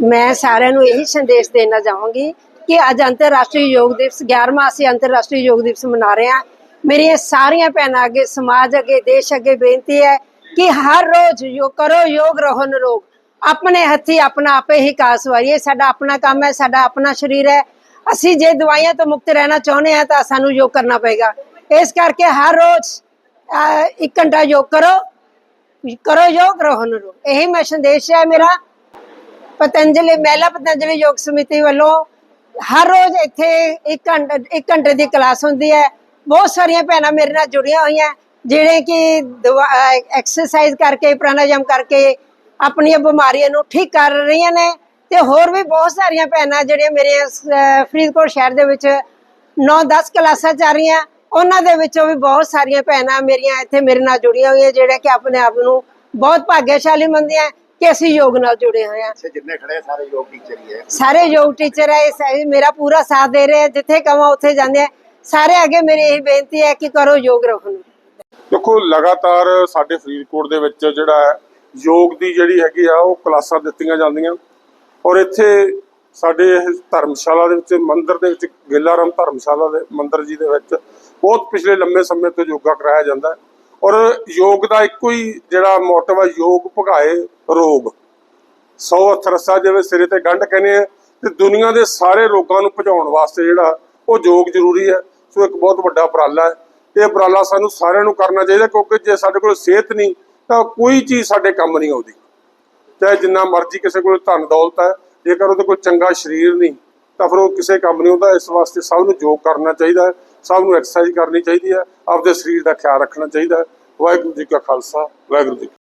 ਮੈਂ ਸਾਰਿਆਂ ਨੂੰ ਇਹੀ ਸੰਦੇਸ਼ ਦੇਣਾ ਚਾਹਾਂਗੀ ਕਿ ਅੱਜ ਅੰਤਰਰਾਸ਼ਟਰੀ ਯੋਗ ਦਿਵਸ 11ਵਾਂ ਅਸੀਂ ਅੰਤਰਰਾਸ਼ਟਰੀ ਯੋਗ ਦਿਵਸ ਮਨਾ ਰਹੇ ਹਾਂ। ਮੇਰੀਆਂ ਸਾਰੀਆਂ ਭੈਣਾਂ ਅੱਗੇ ਸਮਾਜ ਅੱਗੇ ਦੇਸ਼ ਅੱਗੇ ਬੇਨਤੀ ਹੈ ਕਿ ਹਰ ਰੋਜ਼ ਯੋਗ ਕਰੋ ਯੋਗ ਰਹੋ ਨਿਰੋਗ। ਆਪਣੇ ਹੱਥੀ ਆਪਣਾ ਆਪੇ ਹੀ ਕਾਸ ਵਾਰੀਏ ਸਾਡਾ ਆਪਣਾ ਕੰਮ ਹੈ ਸਾਡਾ ਆਪਣਾ ਸਰੀਰ ਹੈ। ਅਸੀਂ ਜੇ ਦਵਾਈਆਂ ਤੋਂ ਮੁਕਤ ਰਹਿਣਾ ਚਾਹੁੰਦੇ ਹਾਂ ਤਾਂ ਸਾਨੂੰ ਯੋਗ ਕਰਨਾ ਪਏਗਾ। ਇਸ ਕਰਕੇ ਹਰ ਰੋਜ਼ ਅਹ, ਇੱਕ ਘੰਟਾ ਯੋਗ ਕਰੋ। ਕਰੋ ਯੋਗ ਰਹੋ ਨਿਰੋਗ। ਇਹੀ ਮੈਂ ਸੰਦੇਸ਼ ਹੈ ਮੇਰਾ। ਪਤੰਜਲੀ, ਮਹਿਲਾ ਪਤੰਜਲੀ ਯੋਗ ਸਮਿਤੀ ਵੱਲੋਂ ਹਰ ਰੋਜ਼ ਇੱਥੇ 1 ਘੰਟੇ 1 ਘੰਟੇ ਦੀ ਕਲਾਸ ਹੁੰਦੀ ਹੈ। ਬਹੁਤ ਸਾਰੀਆਂ ਭੈਣਾਂ ਮੇਰੇ ਨਾਲ ਜੁੜੀਆਂ ਹੋਈਆਂ, ਜਿਹੜੇ ਕਿ ਐਕਸਰਸਾਈਜ਼ ਕਰਕੇ, ਪ੍ਰਾਣਾਯਾਮ ਕਰਕੇ ਆਪਣੀਆਂ ਬਿਮਾਰੀਆਂ ਨੂੰ ਠੀਕ ਕਰ ਰਹੀਆਂ ਨੇ ਤੇ ਹੋਰ ਵੀ ਬਹੁਤ ਸਾਰੀਆਂ ਭੈਣਾਂ ਜਿਹੜੀਆਂ ਮੇਰੇ ਫਰੀਦਕੋਟ ਸ਼ਹਿਰ ਦੇ ਵਿੱਚ 9-10 ਕਲਾਸਾਂ ਚੱਲ ਰਹੀਆਂ। ਉਹਨਾਂ ਦੇ ਵਿੱਚੋਂ ਵੀ ਬਹੁਤ ਸਾਰੀਆਂ ਭੈਣਾਂ ਮੇਰੀਆਂ ਇੱਥੇ ਮੇਰੇ ਨਾਲ ਜੁੜੀਆਂ ਹੋਈਆਂ, ਜਿਹੜੇ ਕਿ ਆਪਣੇ ਆਪ ਨੂੰ ਬਹੁਤ ਭਾਗਿਆਸ਼ਾਲੀ ਮੰਨਦੀਆਂ। ਕਿ ਅਸੀਂ ਯੋਗ ਨਾਲ ਜੁੜੇ ਹੋਏ ਇੱਥੇ ਜਿੰਨੇ ਖੜੇ ਆ ਸਾਰੇ ਯੋਗ ਟੀਚਰ ਹੀ ਹੈ ਸਾਰੇ ਯੋਗ ਟੀਚਰ ਹੈ ਇਹ ਸਾਰੇ ਮੇਰਾ ਪੂਰਾ ਸਾਥ ਦੇ ਰਹੇ ਹੈ ਜਿੱਥੇ ਕਵਾਂ ਉੱਥੇ ਜਾਂਦੇ ਆ। ਸਾਰੇ ਅੱਗੇ ਮੇਰੀ ਇਹ ਬੇਨਤੀ ਹੈ ਕਿ ਕਰੋ ਯੋਗ ਨੂੰ। ਦੇਖੋ ਲਗਾਤਾਰ ਸਾਡੇ ਫਰੀਦਕੋਟ ਦੇ ਵਿੱਚ ਜਿਹੜਾ ਯੋਗ ਦੀ ਜਿਹੜੀ ਹੈਗੀ ਆ ਉਹ ਕਲਾਸਾਂ ਦਿੱਤੀਆਂ ਜਾਂਦੀਆਂ। ਔਰ ਇੱਥੇ ਸਾਡੇ ਇਹ ਧਰਮਸ਼ਾਲਾ ਦੇ ਵਿੱਚ ਮੰਦਿਰ ਦੇ ਵਿੱਚ ਗਿੱਲਾਰਾਮ ਧਰਮਸ਼ਾਲਾ ਦੇ ਮੰਦਿਰ ਜੀ ਦੇ ਵਿੱਚ ਬਹੁਤ ਪਿਛਲੇ ਲੰਮੇ ਸਮੇਂ ਤੋਂ ਯੋਗਾ ਕਰਾਇਆ ਜਾਂਦਾ ਹੈ। ਔਰ ਯੋਗ ਦਾ ਇੱਕੋ ਹੀ ਜਿਹੜਾ ਮੋਟਿਵ ਹੈ ਯੋਗ ਭਗਾਏ ਰੋਗ। ਸੌ ਹੱਥ ਰੱਸਾ ਜਿਵੇਂ ਸਿਰੇ ਤੇ ਗੰਢ ਕਹਿੰਦੇ ਆ, ਤੇ ਦੁਨੀਆ ਦੇ ਸਾਰੇ ਰੋਗਾਂ ਨੂੰ ਭਜਾਉਣ ਵਾਸਤੇ ਜਿਹੜਾ ਉਹ ਯੋਗ ਜ਼ਰੂਰੀ ਹੈ। ਸੋ ਇੱਕ ਬਹੁਤ ਵੱਡਾ ਉਪਰਾਲਾ ਹੈ। ਇਹ ਉਪਰਾਲਾ ਸਾਨੂੰ ਸਾਰਿਆਂ ਨੂੰ ਕਰਨਾ ਚਾਹੀਦਾ, ਕਿਉਂਕਿ ਜੇ ਸਾਡੇ ਕੋਲ ਸਿਹਤ ਨਹੀਂ, ਤਾਂ ਕੋਈ ਚੀਜ਼ ਸਾਡੇ ਕੰਮ ਨਹੀਂ ਆਉਂਦੀ। ਚਾਹੇ ਜਿੰਨਾ ਮਰਜ਼ੀ ਕਿਸੇ ਕੋਲ ਧਨ ਦੌਲਤ ਹੈ, ਜੇਕਰ ਉਹਦੇ ਕੋਲ ਚੰਗਾ ਸਰੀਰ ਨਹੀਂ, ਤਾਂ ਫਿਰ ਉਹ ਕਿਸੇ ਕੰਮ ਨਹੀਂ ਆਉਂਦਾ। ਇਸ ਵਾਸਤੇ ਸਭ ਨੂੰ ਯੋਗ ਕਰਨਾ ਚਾਹੀਦਾ ਹੈ। ਸਭ ਨੂੰ ਐਕਸਰਸਾਈਜ਼ ਕਰਨੀ ਚਾਹੀਦੀ ਹੈ, ਆਪਦੇ ਸਰੀਰ ਦਾ ਖਿਆਲ ਰੱਖਣਾ ਚਾਹੀਦਾ ਹੈ। ਵਾਹਿਗੁਰੂ ਜੀ ਕਾ ਖਾਲਸਾ, ਵਾਹਿਗੁਰੂ ਜੀ